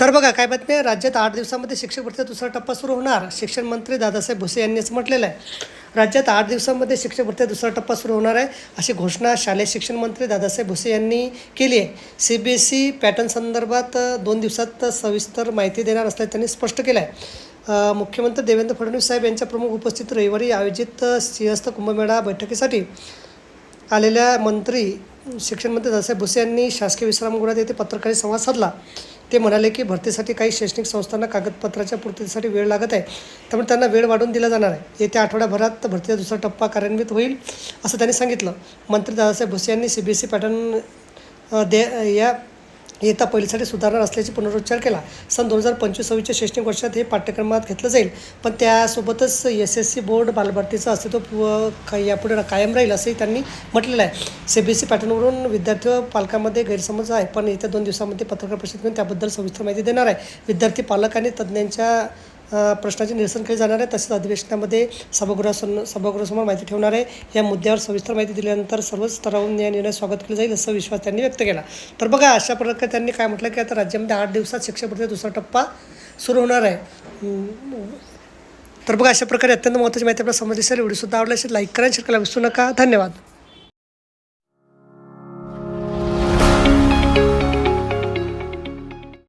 तर बघा काय बातमी आहे? राज्यात आठ दिवसामध्ये शिक्षक भरतीचा दुसरा टप्पा सुरू होणार शिक्षण मंत्री दादासाहेब भुसे यांनीच म्हटलेलं आहे. राज्यात आठ दिवसामध्ये शिक्षक भरतीचा दुसरा टप्पा सुरू होणार आहे अशी घोषणा शालेय शिक्षण मंत्री दादासाहेब भुसे यांनी केली आहे. C B S E pattern संदर्भात दोन दिवसात सविस्तर माहिती देणार असल्याचं त्यांनी स्पष्ट केलं आहे. मुख्यमंत्री देवेंद्र फडणवीस साहेब यांच्या प्रमुख उपस्थित रविवारी आयोजित सिंहस्थ कुंभमेळा बैठकीसाठी आलेल्या मंत्री शिक्षण मंत्री दादासाहेब भुसे यांनी शासकीय विश्रामगृहात येथे पत्रकारी संवाद साधला. ते म्हणाले की भरतीसाठी काही शैक्षणिक संस्थांना कागदपत्राच्या पूर्तीसाठी वेळ लागत आहे त्यामुळे त्यांना वेळ वाढवून दिला जाणार आहे. येत्या आठवड्याभरात भरतीचा दुसरा टप्पा कार्यान्वित होईल असं त्यांनी सांगितलं. मंत्री दादासाहेब भुसे यांनी C B S E pattern दे या इयत्ता पहिलीसाठी सुधारणा असल्याचे पुनरुच्चार केला. सन दोन हजार पंचवीस सव्वीसच्या शैक्षणिक वर्षात हे पाठ्यक्रमात घेतलं जाईल. पण त्यासोबतच एस एस सी बोर्ड बालभारतीचं अस्तित्व यापुढे कायम राहील असंही त्यांनी म्हटलेलं आहे. सी बी एस सी पॅटर्नवरून विद्यार्थी व पालकांमध्ये गैरसमज आहे. पण येत्या दोन दिवसामध्ये पत्रकार परिषद घेऊन त्याबद्दल सविस्तर माहिती देणार आहे. विद्यार्थी पालक आणि तज्ज्ञांच्या प्रश्नाचे निरसन केले जाणार आहे? तसेच अधिवेशनामध्ये सभागृहासमोर सभागृहासमोर माहिती ठेवणार आहे. या मुद्द्यावर सविस्तर माहिती दिल्यानंतर सर्वच स्तरावरून या निर्णय स्वागत केलं जाईल असा विश्वास त्यांनी व्यक्त केला. तर बघा अशा प्रकारे त्यांनी काय म्हटलं की आता राज्यामध्ये आठ दिवसात शिक्षक दुसरा टप्पा सुरू होणार आहे. तर बघा अशा प्रकारे अत्यंत महत्त्वाची माहिती आपल्याला समजली असेल व्हिडिओसुद्धा आवडला असेल लाईक करा शेअर करायला विसरू नका. धन्यवाद.